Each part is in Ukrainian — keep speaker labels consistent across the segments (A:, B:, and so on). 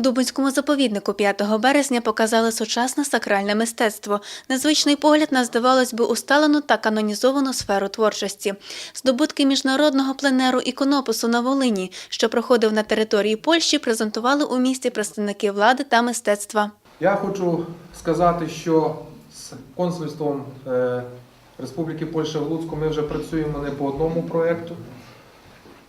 A: Дубинському заповіднику 5 березня показали сучасне сакральне мистецтво. Незвичний погляд на, здавалось би, усталену та канонізовану сферу творчості. Здобутки міжнародного пленеру іконопису на Волині, що проходив на території Польщі, презентували у місті представники влади та мистецтва.
B: Я хочу сказати, що з консульством е, Республіки Польща в Луцьку ми вже працюємо не по одному проєкту.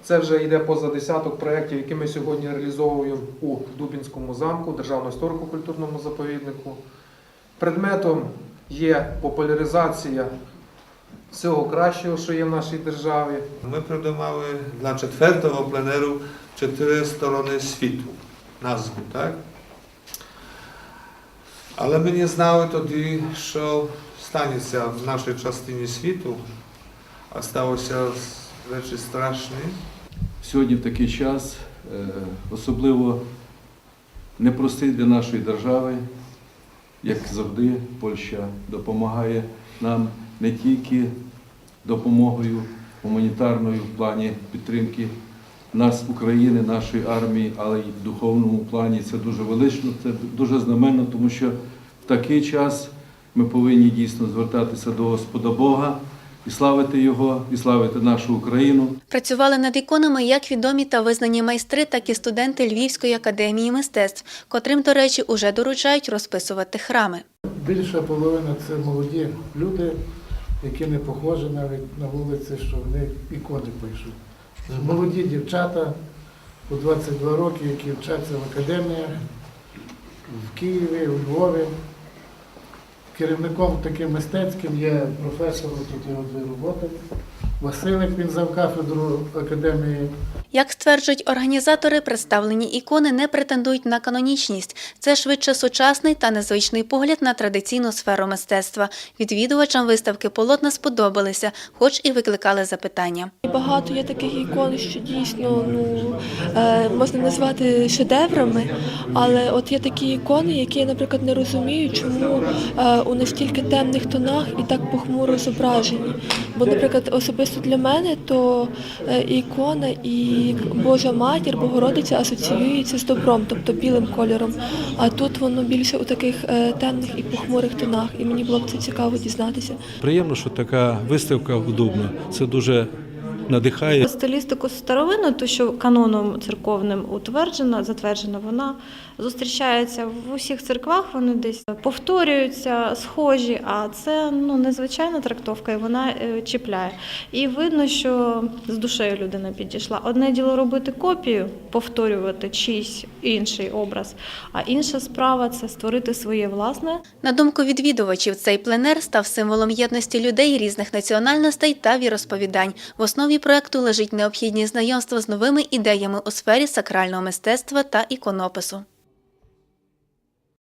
B: Це вже йде поза десяток проєктів, які ми сьогодні реалізовуємо у Дубінському замку, Державному історико-культурному заповіднику. Предметом є популяризація всього кращого, що є в нашій державі.
C: Ми придумали для четвертого пленеру чотири сторони світу, назву, так? Але ми не знали тоді, що станеться в нашій частині світу, а сталося речі страшні.
D: Сьогодні в такий час е, особливо непростий для нашої держави, як завжди, Польща допомагає нам не тільки допомогою гуманітарною в плані підтримки нас, України, нашої армії, але й в духовному плані. Це дуже велично, це дуже знаменно, тому що в такий час ми повинні дійсно звертатися до Господа Бога і славити Його, і славити нашу Україну.
A: Працювали над іконами як відомі та визнані майстри, так і студенти Львівської академії мистецтв, котрим, до речі, уже доручають розписувати храми.
E: Більша половина це молоді люди, які не похожі навіть на вулиці, що вони ікони пишуть. Молоді дівчата по 22 роки, які вчаться в академіях в Києві, у Львові. Керівником таким мистецьким є професор, тут його дві роботи. Василик, він завкафедру академії
A: Як стверджують організатори, представлені ікони не претендують на канонічність. Це швидше сучасний та незвичний погляд на традиційну сферу мистецтва. Відвідувачам виставки полотна сподобалися, хоч і викликали запитання.
F: Багато є таких ікон, що дійсно ну, е, можна назвати шедеврами, але от є такі ікони, які я, наприклад, не розумію, чому е, у настільки темних тонах і так похмуро зображені. Бо, наприклад, особисто для мене, то е, і ікона Божа матір, Богородиця асоціюється з добром, тобто білим кольором. А тут воно більше у таких е, темних і похмурих тонах. І мені було б це цікаво дізнатися.
G: Приємно, що така виставка в Дубно. Це дуже надихає.
H: Стилістику старовину, ту, що каноном церковним утверджена, затверджена, вона зустрічається в усіх церквах, вони десь повторюються, схожі, а це ну, незвичайна трактовка, і вона е, чіпляє. І видно, що з душею людина підійшла. Одне діло робити копію, повторювати чийсь інший образ, а інша справа це створити своє власне.
A: На думку відвідувачів, цей пленер став символом єдності людей різних національностей та віросповідань. В основі проекту лежить необхідні знайомства з новими ідеями у сфері сакрального мистецтва та іконопису.